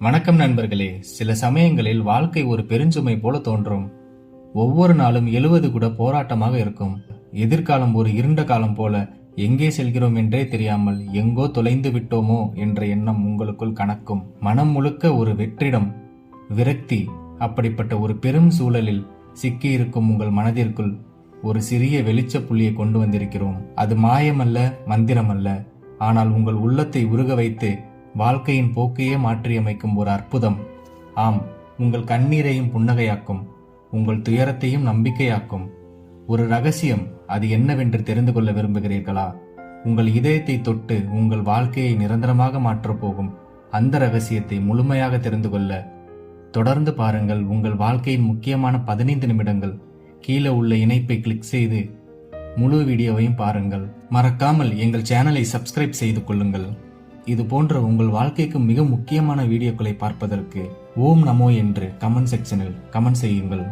வணக்கம் நண்பர்களே. சில சமயங்களில் வாழ்க்கை ஒரு பெருஞ்சுமை போல தோன்றும். ஒவ்வொரு நாளும் எழுவது கூட போராட்டமாக இருக்கும். எதிர்காலம் ஒரு இருண்ட காலம் போல எங்கே செல்கிறோம் என்றே தெரியாமல் எங்கோ தொலைந்து விட்டோமோ என்ற எண்ணம் உங்களுக்குள் கணக்கும் மனம் முழுக்க ஒரு வெற்றிடம் விரக்தி அப்படிப்பட்ட ஒரு பெரும் சூழலில் சிக்கியிருக்கும் உங்கள் மனதிற்குள் ஒரு சிறிய வெளிச்ச புள்ளியை கொண்டு வந்திருக்கிறோம். அது மாயமல்ல மந்திரமல்ல. ஆனால் உங்கள் உள்ளத்தை உருக வைத்து வாழ்க்கையின் போக்கையே மாற்றியமைக்கும் ஒரு அற்புதம். ஆம் உங்கள் கண்ணீரையும் புன்னகையாக்கும் உங்கள் துயரத்தையும் நம்பிக்கையாக்கும். ஒரு ரகசியம் அது என்னவென்று தெரிந்து கொள்ள விரும்புகிறீர்களா? உங்கள் இதயத்தை தொட்டு உங்கள் வாழ்க்கையை நிரந்தரமாக மாற்றப் போகும் அந்த ரகசியத்தை முழுமையாக தெரிந்து கொள்ள தொடர்ந்து பாருங்கள் உங்கள் வாழ்க்கையின் முக்கியமான பதினைந்து நிமிடங்கள். கீழே உள்ள இணைப்பை கிளிக் செய்து முழு வீடியோவையும் பாருங்கள். மறக்காமல் எங்கள் சேனலை சப்ஸ்கிரைப் செய்து கொள்ளுங்கள். இது போன்ற உங்கள் வாழ்க்கைக்கு மிக முக்கியமான வீடியோக்களை பார்ப்பதற்கு ஓம் நமோ என்று கமெண்ட் செக்ஷனில் கமெண்ட் செய்யுங்கள்.